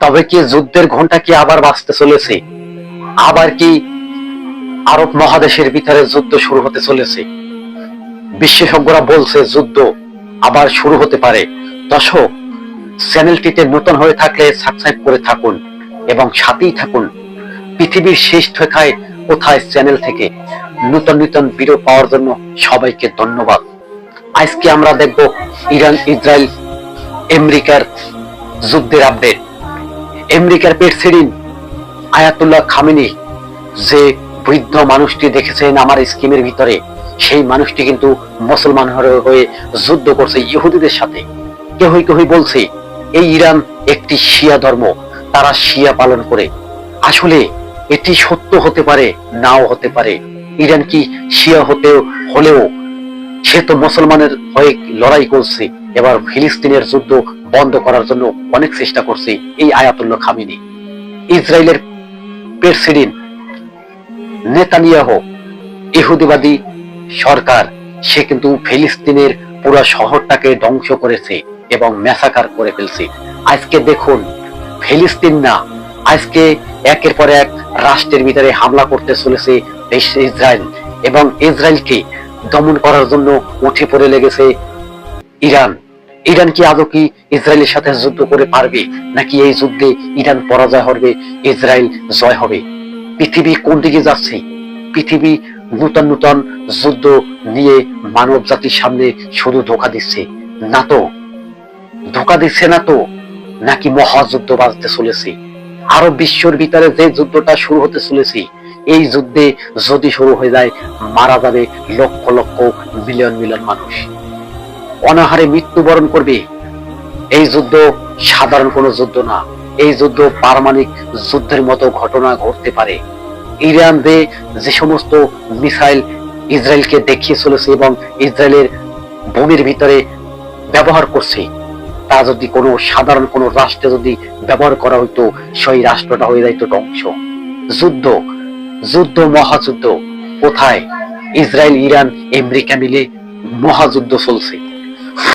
তবে কি যুদ্ধের ঘণ্টা কি আবার বাঁচতে চলেছে? আবার কি আরব মহাদেশের ভিতরে যুদ্ধ শুরু হতে চলেছে? বিশেষজ্ঞরা বলছে যুদ্ধ আবার শুরু হতে পারে। দর্শক, চ্যানেলটিতে নতুন হয়ে থাকলে সাবস্ক্রাইব করে থাকুন এবং সাথেই থাকুন। পৃথিবীর শেষ ঠেকায় কোথায় চ্যানেল থেকে নতুন নতুন ভিডিও পাওয়ার জন্য সবাইকে ধন্যবাদ। আজকে আমরা দেখব ইরান ইসরায়েল আমেরিকার যুদ্ধের আপডেট আমেরিকার প্রেসিডেন্ট আয়াতুল্লাহ খামিনি, যে বৃদ্ধ মানুষটি দেখেছেন আমার স্কিমের ভিতরে, সেই মানুষটি কিন্তু মুসলমান হয়ে- যুদ্ধ করছে ইহুদিদের সাথে। কেহই কেহই বলছে, এই ইরান একটি শিয়া ধর্ম, তারা শিয়া পালন করে। আসলে এটি সত্য হতে পারে, নাও হতে পারে। ইরান কি শিয়া হতেও, হলেও সে তো মুসলমানের হয়ে লড়াই করছে। এবার ফিলিস্তিনের যুদ্ধ বন্ধ করার জন্য অনেক চেষ্টা করছে এই আয়াতুল্লাহ খামিনি। ইসরায়েলের প্রেসিডেন্ট নেতানিয়াহ, ইহুদিবাদী সরকার, সে কিন্তু ফিলিস্তিনের পুরো শহরটাকে ধ্বংস করেছে এবং ম্যাসাকার করে ফেলছে। আজকে দেখুন, ফিলিস্তিন না, আজকে একের পর এক রাষ্ট্রের ভিতরে হামলা করতে চলেছে ইসরায়েল এবং ইসরায়েলকে দমন করার জন্য উঠে পড়ে লেগেছে ইরান। ইরান কি আদৌ কি ইসরায়েলের সাথে যুদ্ধ করে পারবে? নাকি এই যুদ্ধে ইরান পরাজয় হবে, ইসরায়েল জয় হবে? পৃথিবী কোন দিকে যাচ্ছে? পৃথিবী নূতন নূতন যুদ্ধ নিয়ে মানব জাতির সামনে শুধু ধোকা দিচ্ছে। না তো। ধোকা দিচ্ছে না তো। নাকি মহাযুদ্ধ বাজতে চলেছে? আরও বিশ্বর ভিতরে যে যুদ্ধটা শুরু হতে চলেছে, এই যুদ্ধে যদি শুরু হয়ে যায়, মারা যাবে লক্ষ লক্ষ মিলিয়ন মিলিয়ন মানুষ। অনাহারে মৃত্যুবরণ করবে। এই যুদ্ধ সাধারণ কোনো যুদ্ধ না। এই যুদ্ধ পারমাণবিক যুদ্ধের মতো ঘটনা ঘটতে পারে। ইরান যে যে সমস্ত মিসাইল ইসরায়েলকে দেখিয়ে চলেছে এবং ইসরায়েলের ভূমির ভিতরে ব্যবহার করছে, তা যদি কোনো সাধারণ কোনো রাষ্ট্রে যদি ব্যবহার করা হইতো, সেই রাষ্ট্রটা হয়ে যাইতো ধ্বংস। যুদ্ধ যুদ্ধ, মহাযুদ্ধ। কোথায়? ইসরায়েল, ইরান, আমেরিকা মিলে মহাযুদ্ধ চলছে।